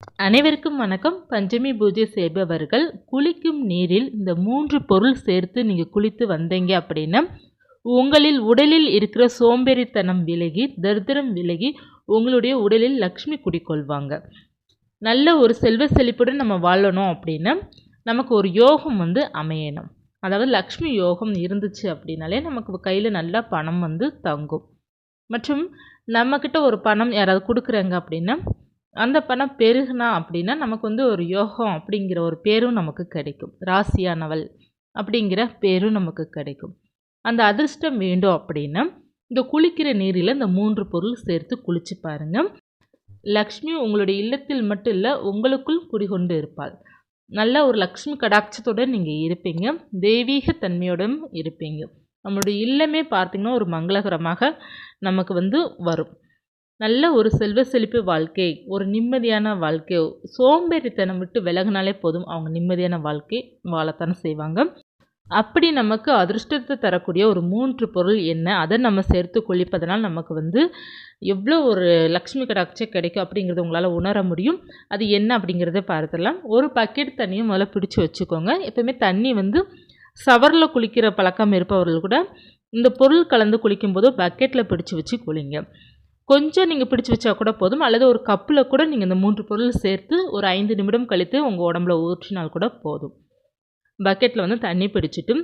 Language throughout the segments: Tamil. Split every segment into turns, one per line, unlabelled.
அனைவருக்கும் வணக்கம். பஞ்சமி பூஜை செய்பவர்கள் குளிக்கும் நீரில் இந்த மூன்று பொருள் சேர்த்து நீங்கள் குளித்து வந்தீங்க அப்படின்னா உங்களில் உடலில் இருக்கிற சோம்பேறித்தனம் விலகி தரித்திரம் விலகி உங்களுடைய உடலில் லக்ஷ்மி குடிக்கொள்வாங்க. நல்ல ஒரு செல்வ செழிப்புடன் நம்ம வாழணும் அப்படின்னா நமக்கு ஒரு யோகம் வந்து அமையணும். அதாவது லக்ஷ்மி யோகம் இருந்துச்சு அப்படின்னாலே நமக்கு கையில் நல்லா பணம் வந்து தங்கும். மற்றும் நம்மக்கிட்ட ஒரு பணம் யாராவது கொடுக்குறாங்க அப்படின்னா அந்த பணம் பெருகுனா அப்படின்னா நமக்கு வந்து ஒரு யோகம் அப்படிங்கிற ஒரு பேரும் நமக்கு கிடைக்கும். ராசியானவள் அப்படிங்கிற பேரும் நமக்கு கிடைக்கும். அந்த அதிர்ஷ்டம் வேண்டும் அப்படின்னா இந்த குளிக்கிற நீரில் இந்த மூன்று பொருள் சேர்த்து குளிச்சு பாருங்கள் லக்ஷ்மி உங்களுடைய இல்லத்தில் மட்டும் இல்லை உங்களுக்குள் குடிகொண்டு இருப்பாள். நல்ல ஒரு லக்ஷ்மி கடாட்சத்துடன் நீங்கள் இருப்பீங்க. தெய்வீக தன்மையுடன் இருப்பீங்க. நம்மளுடைய இல்லமே பார்த்திங்கன்னா ஒரு மங்களகரமாக நமக்கு வந்து வரும். நல்ல ஒரு செல்வ செழிப்பு வாழ்க்கை ஒரு நிம்மதியான வாழ்க்கை சோம்பேறித்தனம் விட்டு விலகினாலே போதும் அவங்க நிம்மதியான வாழ்க்கை வாழத்தானே செய்வாங்க. அப்படி நமக்கு அதிர்ஷ்டத்தை தரக்கூடிய ஒரு மூன்று பொருள் என்ன? அதை நம்ம சேர்த்து குளிப்பதனால் நமக்கு வந்து எவ்வளோ ஒரு லக்ஷ்மி கடாட்சம் கிடைக்கும் அப்படிங்கிறத உங்களால் உணர முடியும். அது என்ன அப்படிங்கிறத பார்த்துடலாம். ஒரு பக்கெட் தண்ணியும் முதல்ல பிடிச்சி வச்சுக்கோங்க. எப்போவுமே தண்ணி வந்து சவரில் குளிக்கிற பழக்கம் இருப்பவர்கள் கூட இந்த பொருள் கலந்து குளிக்கும்போது பக்கெட்டில் பிடிச்சி வச்சு குளிங்க. கொஞ்சம் நீங்கள் பிடிச்சி வச்சா கூட போதும். அல்லது ஒரு கப்பில் கூட நீங்கள் இந்த மூன்று பொருள் சேர்த்து ஒரு ஐந்து நிமிடம் கழித்து உங்கள் உடம்புல ஊற்றினால் கூட போதும். பக்கெட்டில் வந்து தண்ணி பிடிச்சிட்டு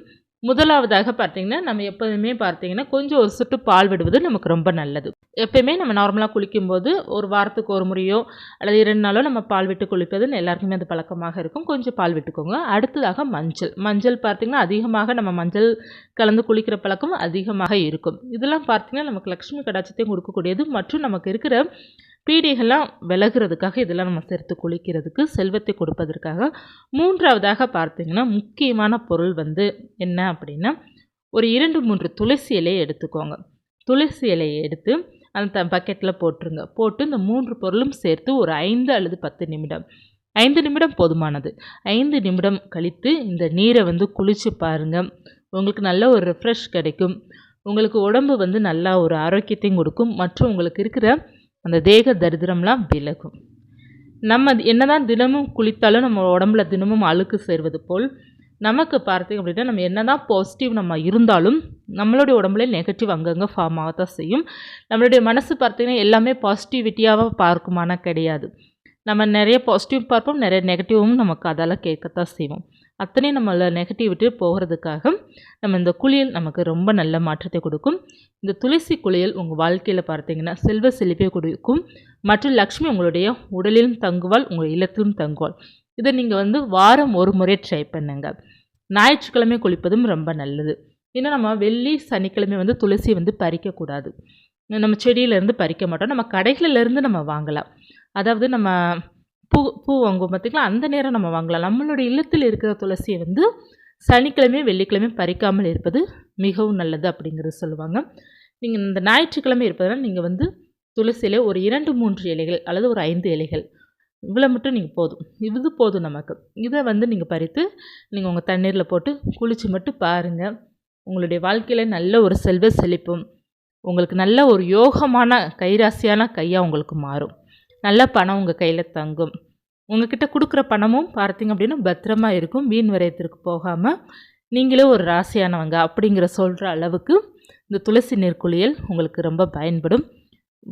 முதலாவதாக பார்த்தீங்கன்னா நம்ம எப்போதுமே பார்த்திங்கன்னா கொஞ்சம் ஒரு சுட்டு பால் விடுவது நமக்கு ரொம்ப நல்லது. எப்பயுமே நம்ம நார்மலாக குளிக்கும்போது ஒரு வாரத்துக்கு ஒரு முறையோ அல்லது இரண்டு நாளோ நம்ம பால் விட்டு குளிப்பதுன்னு எல்லாருக்குமே அது பழக்கமாக இருக்கும். கொஞ்சம் பால் விட்டுக்கோங்க. அடுத்ததாக மஞ்சள். மஞ்சள் பார்த்திங்கன்னா அதிகமாக நம்ம மஞ்சள் கலந்து குளிக்கிற பழக்கம் அதிகமாக இருக்கும். இதெல்லாம் பார்த்திங்கன்னா நமக்கு லக்ஷ்மி கடாட்சத்தையும் கொடுக்கக்கூடியது. மற்றும் நமக்கு இருக்கிற பீடிகள்லாம் விலகிறதுக்காக இதெல்லாம் நம்ம சேர்த்து குளிக்கிறதுக்கு செல்வத்தை கொடுப்பதற்காக. மூன்றாவதாக பார்த்திங்கன்னா முக்கியமான பொருள் வந்து என்ன அப்படின்னா ஒரு இரண்டு மூன்று துளசி இலையை எடுத்துக்கோங்க. துளசி இலையை எடுத்து அந்த பக்கெட்டில் போட்டுருங்க. போட்டு இந்த மூன்று பொருளும் சேர்த்து ஒரு ஐந்து அல்லது பத்து நிமிடம். ஐந்து நிமிடம் போதுமானது. ஐந்து நிமிடம் கழித்து இந்த நீரை வந்து குளித்து பாருங்கள் உங்களுக்கு நல்ல ஒரு ரெஃப்ரெஷ் கிடைக்கும். உங்களுக்கு உடம்பு வந்து நல்லா ஒரு ஆரோக்கியத்தையும் கொடுக்கும். மற்றும் உங்களுக்கு இருக்கிற அந்த தேக தரித்திரம்லாம் விலகும். நம்ம என்னதான் தினமும் குளித்தாலும் நம்ம உடம்புல தினமும் அழுக்கு சேர்வது போல் நமக்கு பார்த்திங்க அப்படின்னா நம்ம என்ன தான் பாசிட்டிவ் நம்ம இருந்தாலும் நம்மளுடைய உடம்புல நெகட்டிவ் அங்கங்கே ஃபார்ம் தான் செய்யும். நம்மளுடைய மனசு பார்த்திங்கன்னா எல்லாமே பாசிட்டிவிட்டியாக பார்க்குமானா கிடையாது. நம்ம நிறைய பாசிட்டிவ் பார்ப்போம் நிறைய நெகட்டிவும் நமக்கு அதால் கேட்கத்தான் செய்வோம். அத்தனையும் நம்மளை நெகட்டிவிட்டி போகிறதுக்காக நம்ம இந்த குளியல் நமக்கு ரொம்ப நல்ல மாற்றத்தை கொடுக்கும். இந்த துளசி குளியல் உங்கள் வாழ்க்கையில் பார்த்தீங்கன்னா செல்வ செழிப்பை கொடுக்கும். மற்றும் லக்ஷ்மி உங்களுடைய உடலிலும் தங்குவாள் உங்கள் இல்லத்திலும் தங்குவாள். இதை நீங்கள் வந்து வாரம் ஒரு முறை ட்ரை பண்ணுங்க. ஞாயிற்றுக்கிழமை குளிப்பதும் ரொம்ப நல்லது. ஏன்னா நம்ம வெள்ளி சனிக்கிழமை வந்து துளசி வந்து பறிக்கக்கூடாது. நம்ம செடியிலேருந்து பறிக்க மாட்டோம். நம்ம கடைகளிலேருந்து நம்ம வாங்கலாம். அதாவது நம்ம பூ பூ வாங்குவோம் பார்த்திங்களா அந்த நேரம் நம்ம வாங்கலாம். நம்மளுடைய இல்லத்தில் இருக்கிற துளசியை வந்து சனிக்கிழமை வெள்ளிக்கிழமை பறிக்காமல் இருப்பது மிகவும் நல்லது அப்படிங்கிறது சொல்லுவாங்க. நீங்கள் இந்த ஞாயிற்றுக்கிழமை இருப்பதனால் நீங்கள் வந்து துளசியில் ஒரு இரண்டு மூன்று இலைகள் அல்லது ஒரு ஐந்து இலைகள். இவ்வளோ மட்டும் நீங்கள் போதும். இது போதும் நமக்கு. இதை வந்து நீங்கள் பறித்து நீங்கள் உங்கள் தண்ணீரில் போட்டு குளித்து மட்டும் பாருங்கள் உங்களுடைய வாழ்க்கையில் நல்ல ஒரு செல்வ செழிப்பும் உங்களுக்கு நல்ல ஒரு யோகமான கைராசியான கையாக உங்களுக்கு மாறும். நல்ல பணம் உங்கள் கையில் தங்கும். உங்ககிட்ட கொடுக்குற பணமும் பார்த்தீங்க அப்படின்னா பத்திரமா இருக்கும். வீண் விரயத்திற்கு போகாமல் நீங்களே ஒரு ராசியானவங்க அப்படிங்கிற சொல்கிற அளவுக்கு இந்த துளசி நீர்க்குளியல் உங்களுக்கு ரொம்ப பயன்படும்.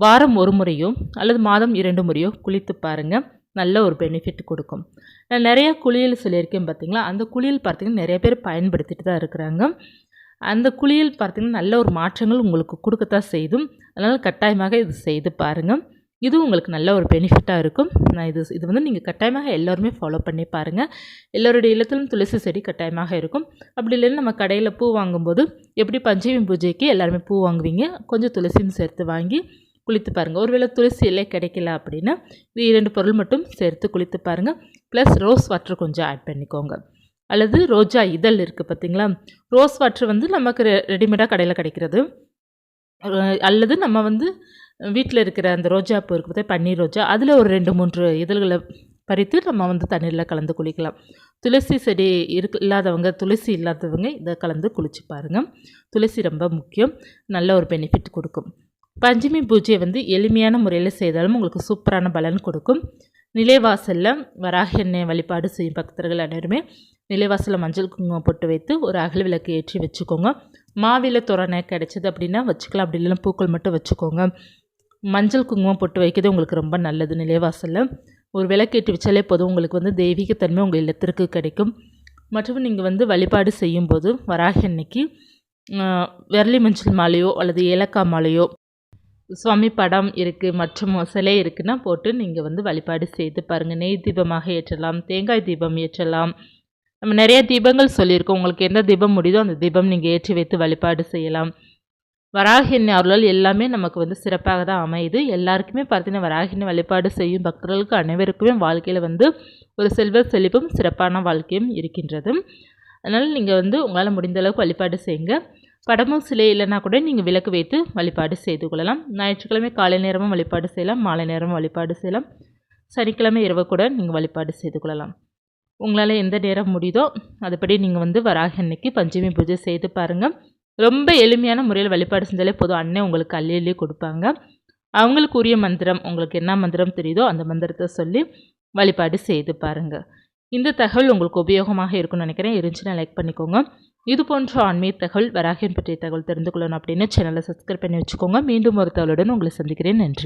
வாரம் ஒரு முறையோ அல்லது மாதம் இரண்டு முறையோ குளித்து பாருங்கள் நல்ல ஒரு பெனிஃபிட் கொடுக்கும். நான் நிறைய குளியல் சொல்லியிருக்கேன் பார்த்தீங்களா? அந்த குளியல் பார்த்திங்கன்னா நிறைய பேர் பயன்படுத்திட்டு தான் இருக்கிறாங்க. அந்த குளியல் பார்த்திங்கன்னா நல்ல ஒரு மாற்றங்கள் உங்களுக்கு கொடுக்கத்தான் செய்தும் அதனால் கட்டாயமாக இது செய்து பாருங்கள் இது உங்களுக்கு நல்ல ஒரு பெனிஃபிட்டாக இருக்கும். நான் இது இது வந்து நீங்கள் கட்டாயமாக எல்லோருமே ஃபாலோ பண்ணி பாருங்கள் எல்லோருடைய இல்லத்திலும் துளசி செடி கட்டாயமாக இருக்கும். அப்படி இல்லைன்னா நம்ம கடையில் பூ வாங்கும்போது எப்படி பஞ்சமி பூஜைக்கு எல்லாருமே பூ வாங்குவீங்க? கொஞ்சம் துளசியும் சேர்த்து வாங்கி குளித்து பாருங்கள் ஒருவேளை துளசி இலை கிடைக்கல அப்படின்னா இது இரண்டு பொருள் மட்டும் சேர்த்து குளித்து பாருங்கள் ப்ளஸ் ரோஸ் வாட்டர் கொஞ்சம் ஆட் பண்ணிக்கோங்க. அல்லது ரோஜா இதழ் இருக்குது பார்த்திங்களா ரோஸ் வாட்டர் வந்து நமக்கு ரெடிமேடாக கடையில் கிடைக்கிறது. அல்லது நம்ம வந்து வீட்டில் இருக்கிற அந்த ரோஜா பூ இருக்குது பார்த்தா பன்னீர் ரோஜா. அதில் ஒரு ரெண்டு மூன்று இதழ்களை பறித்து நம்ம வந்து தண்ணீரில் கலந்து குளிக்கலாம். துளசி செடி இருக்கு இல்லாதவங்க துளசி இல்லாதவங்க இதை கலந்து குளிச்சு பாருங்கள் துளசி ரொம்ப முக்கியம். நல்ல ஒரு பெனிஃபிட் கொடுக்கும். பஞ்சமி பூஜையை வந்து எளிமையான முறையில் செய்தாலும் உங்களுக்கு சூப்பரான பலன் கொடுக்கும். நிலைவாசலில் வராக எண்ணெய் வழிபாடு செய்யும் பக்தர்கள் அனைவருமே நிலைவாசலில் மஞ்சள் குங்குமம் போட்டு வைத்து ஒரு அகல் விளக்கு ஏற்றி வச்சுக்கோங்க. மாவில தோரணை கிடைச்சது அப்படின்னா வச்சுக்கலாம். அப்படி இல்லைன்னா பூக்கள் மட்டும் வச்சுக்கோங்க. மஞ்சள் குங்குமம் போட்டு வைக்கிறது உங்களுக்கு ரொம்ப நல்லது நிலைவாசலில். ஒரு விளக்கேற்றி வச்சாலே போதும். உங்களுக்கு வந்து தெய்வீகத்தன்மை உங்கள் இல்லத்திற்கு கிடைக்கும். மற்றும் நீங்கள் வந்து வழிபாடு செய்யும்போது வராக அன்னைக்கு விரலி மஞ்சள் மாலையோ அல்லது ஏலக்காய் மாலையோ சுவாமி படம் இருக்குது மற்றும் சிலை இருக்குன்னா போட்டு நீங்கள் வந்து வழிபாடு செய்து பாருங்கள் நெய் தீபமாக ஏற்றலாம் தேங்காய் தீபம் ஏற்றலாம். நம்ம நிறைய தீபங்கள் சொல்லியிருக்கோம். உங்களுக்கு எந்த தீபம் முடியுதோ அந்த தீபம் நீங்கள் ஏற்றி வைத்து வழிபாடு செய்யலாம். வராகினி அருளால் எல்லாமே நமக்கு வந்து சிறப்பாக தான் அமையுது. எல்லாருக்குமே பார்த்தீங்கன்னா வராகினி வழிபாடு செய்யும் பக்தர்களுக்கு அனைவருக்குமே வாழ்க்கையில் வந்து ஒரு செல்வ செழிப்பும் சிறப்பான வாழ்க்கையும் இருக்கின்றது. அதனால் நீங்கள் வந்து உங்களால் முடிந்த அளவுக்கு வழிபாடு செய்யுங்க. படமும் சிலை இல்லைன்னா கூட நீங்கள் விளக்கு வைத்து வழிபாடு செய்து கொள்ளலாம். ஞாயிற்றுக்கிழமை காலை நேரமும் வழிபாடு செய்யலாம். மாலை நேரமும் வழிபாடு செய்யலாம். சனிக்கிழமை இரவு கூட நீங்கள் வழிபாடு செய்து கொள்ளலாம். உங்களால் எந்த நேரம் முடியுதோ அதுபடி நீங்கள் வந்து வராக அன்னைக்கு பஞ்சமி பூஜை செய்து பாருங்கள் ரொம்ப எளிமையான முறையில் வழிபாடு செஞ்சாலே போதும். அண்ணன் உங்களுக்கு அள்ளி கொடுப்பாங்க. அவங்களுக்கு உரிய மந்திரம் உங்களுக்கு என்ன மந்திரம் தெரியுதோ அந்த மந்திரத்தை சொல்லி வழிபாடு செய்து பாருங்கள் இந்த தகவல் உங்களுக்கு உபயோகமாக இருக்கும்னு நினைக்கிறேன். இருந்துச்சுன்னா லைக் பண்ணிக்கோங்க. இது போன்ற ஆன்மீக தகவல் வராகியன் பற்றிய தகவல் தெரிந்து கொள்ளணும் அப்படின்னு சேனலை சப்ஸ்கிரைப் பண்ணி வச்சுக்கோங்க. மீண்டும் ஒரு தகவலுடன் உங்களை சந்திக்கிறேன். நன்றி.